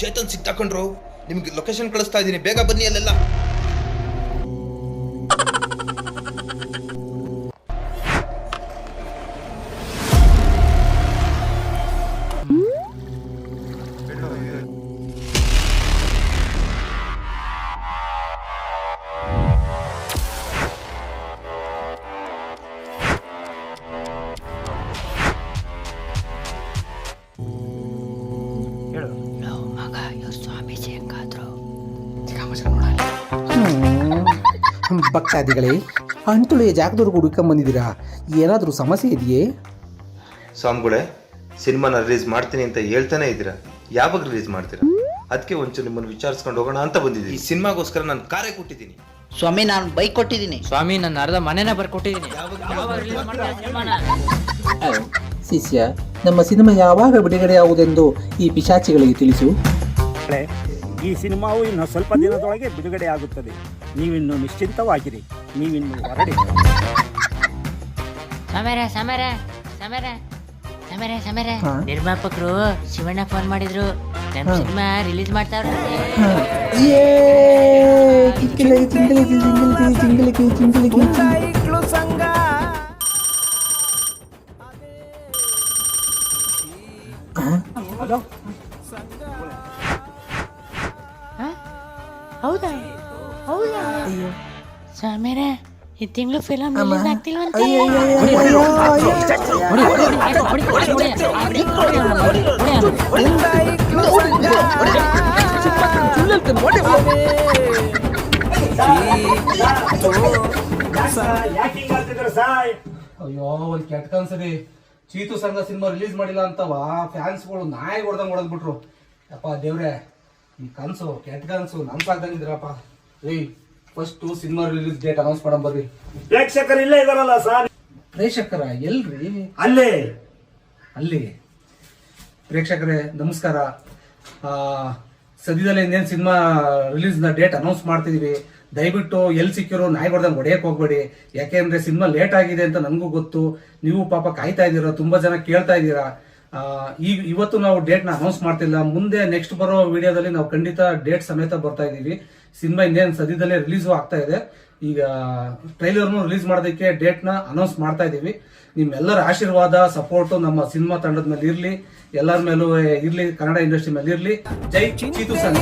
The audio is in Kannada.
ಚೇತನ್ ಸಿಕ್ತಾಕೊಂಡ್ರು ನಿಮ್ಗೆ ಲೊಕೇಶನ್ ಕಳಿಸ್ತಾ ಇದ್ದೀನಿ ಬೇಗ ಬನ್ನಿ ಅಲ್ಲೆಲ್ಲ. ಸ್ವಾಮೀಜಿ ಹೆಂಗಾದ್ರು ಭಕ್ತಾದಿಗಳೇ ಅಂಟುಳೆಯ ಜಾಗದವ್ರಿಗೆ ಹುಡುಕೊಂಡ್ ಬಂದಿದ್ದೀರಾ? ಏನಾದರೂ ಸಮಸ್ಯೆ ಇದೆಯೇ? ಸ್ವಾಮಿಗಳೇ ಸಿನಿಮಾನ ರಿಲೀಸ್ ಮಾಡ್ತೀನಿ ಅಂತ ಹೇಳ್ತಾನೆ ಇದ್ದೀರಾ? ಯಾವಾಗ ರಿಲೀಸ್ ಮಾಡ್ತೀರಾ? ಅದಕ್ಕೆ ಒಂಚೂರು ನಿಮ್ಮನ್ನು ವಿಚಾರಿಸ್ಕೊಂಡು ಹೋಗೋಣ ಅಂತ ಬಂದಿದ್ದೀನಿ. ಈ ಸಿನಿಮಾಗೋಸ್ಕರ ನಾನು ಕಾರ್ಯ ಕೊಟ್ಟಿದ್ದೀನಿ. ಸ್ವಾಮಿ ನಾನು ಬೈಕ್ ಕೊಟ್ಟಿದ್ದೀನಿ. ಸ್ವಾಮಿ ನನ್ನ ಅರ್ಧ ಮನೆನ ಬರ್ಕೊಟ್ಟಿದ್ದೀನಿ. ಶಿಷ್ಯ ನಮ್ಮ ಸಿನಿಮಾ ಯಾವಾಗ ಬಿಡುಗಡೆ ಯಾವುದೆಂದು ಈ ಪಿಶಾಚಿಗಳಿಗೆ ತಿಳಿಸು. ಮಕ್ಕಳೇ, ಈ ಸಿನಿಮಾವು ಇನ್ನು ಸ್ವಲ್ಪ ದಿನದೊಳಗೆ ಬಿಡುಗಡೆ ಆಗುತ್ತದೆ. ನೀವಿನ್ನು ನಿಶ್ಚಿಂತವಾಗಿರಿ. ನೀವಿನ್ನು ಹೊರಡಿ. ಸಮರ ಸಮರ ಸಮರ ಸಮರ ಸಮರ. ನಿರ್ಮಾಪಕರು ಶಿವಣ್ಣ ಫೋನ್ ಮಾಡಿದ್ರು. ನಮ್ಮ ಸಿನಿಮಾ ರಿಲೀಸ್ ಮಾಡ್ತಾವ್ರೆ. ಯೇ ಹೌದಾ ಹೌದಾ ಸಮರ ಈ ತಿಂಗಳು ಫಿಲಮ್ ರಿಲೀಸ್ ಆಗ್ತಿಲ್ವಂತೆ ಅಯ್ಯೋ ಒಂದು ಕೆಟ್ಟ ಕನ್ಸರಿ ಚೀತು ಸಂಘ ಸಿನಿಮಾ ರಿಲೀಸ್ ಮಾಡಿಲ್ಲ ಅಂತವ ಫ್ಯಾನ್ಸ್ಗಳು ನಾಯಿ ಹೊಡೆದಂಗ್ ಹೊಡೆದ್ಬಿಟ್ರು ಯಪ್ಪ ದೇವ್ರೆ ಈ ಕನ್ಸು ಕೆಟ್ಟ ಕನ್ಸು ನಮ್ ಸಾಕ್ದಂಗಿದ್ರಪ್ಪ ಏಯ್ first cinema release date announce madam ಬರ್ರಿ. ಪ್ರೇಕ್ಷಕರು ಇಲ್ಲೇ ಇದಾರಲ್ಲ ಸರ್? ಪ್ರೇಕ್ಷಕರ ಎಲ್ರಿ? ಅಲ್ಲೇ? ಅಲ್ಲಿ. ಪ್ರೇಕ್ಷಕರೇ ನಮಸ್ಕಾರ. ಆ, ಸದ್ಯದಲ್ಲೇ ಇನ್ನೇನು ಸಿನಿಮಾ ರಿಲೀಸ್ನ ಡೇಟ್ ಅನೌನ್ಸ್ ಮಾಡ್ತಿದ್ದೀವಿ ದಯವಿಟ್ಟು ಎಲ್ಲಿ ಸಿಕ್ಕಿರೋ ನಾಯಿ ಹೊಡೆದಂಗೆ ಹೊಡೆಯಕ್ಕೆ ಹೋಗ್ಬೇಡಿ. ಯಾಕೆಂದರೆ ಸಿನಿಮಾ ಲೇಟ್ ಆಗಿದೆ ಅಂತ ನನಗೂ ಗೊತ್ತು. ನೀವು ಪಾಪ ಕಾಯ್ತಾ ಇದ್ದೀರಾ ತುಂಬಾ ಜನ ಕೇಳ್ತಾ ಇದ್ದೀರಾ. ಈಗ ಇವತ್ತು ನಾವು ಡೇಟ್ನ ಅನೌನ್ಸ್ ಮಾಡ್ತಿಲ್ಲ. ಮುಂದೆ ನೆಕ್ಸ್ಟ್ ಬರೋ ವಿಡಿಯೋದಲ್ಲಿ ನಾವು ಖಂಡಿತ ಡೇಟ್ ಸಮೇತ ಬರ್ತಾ ಇದ್ದೀವಿ. ಸಿನಿಮಾ ಇನ್ನೇನು ಸದ್ಯದಲ್ಲೇ ರಿಲೀಸು ಆಗ್ತಾ ಇದೆ. ಈಗ ಟ್ರೈಲರ್ನು ರಿಲೀಸ್ ಮಾಡೋದಕ್ಕೆ ನ ಅನೌನ್ಸ್ ಮಾಡ್ತಾ ಇದ್ದೀವಿ. ನಿಮ್ಮೆಲ್ಲರ ಆಶೀರ್ವಾದ ಸಪೋರ್ಟು ನಮ್ಮ ಸಿನಿಮಾ ತಂಡದ ಮೇಲೆ ಇರಲಿ. ಎಲ್ಲರ ಮೇಲೂ ಇರಲಿ, ಕನ್ನಡ ಇಂಡಸ್ಟ್ರಿ ಮೇಲೆ ಇರಲಿ. ಜೈ ಚೀತು ಸಂಘ.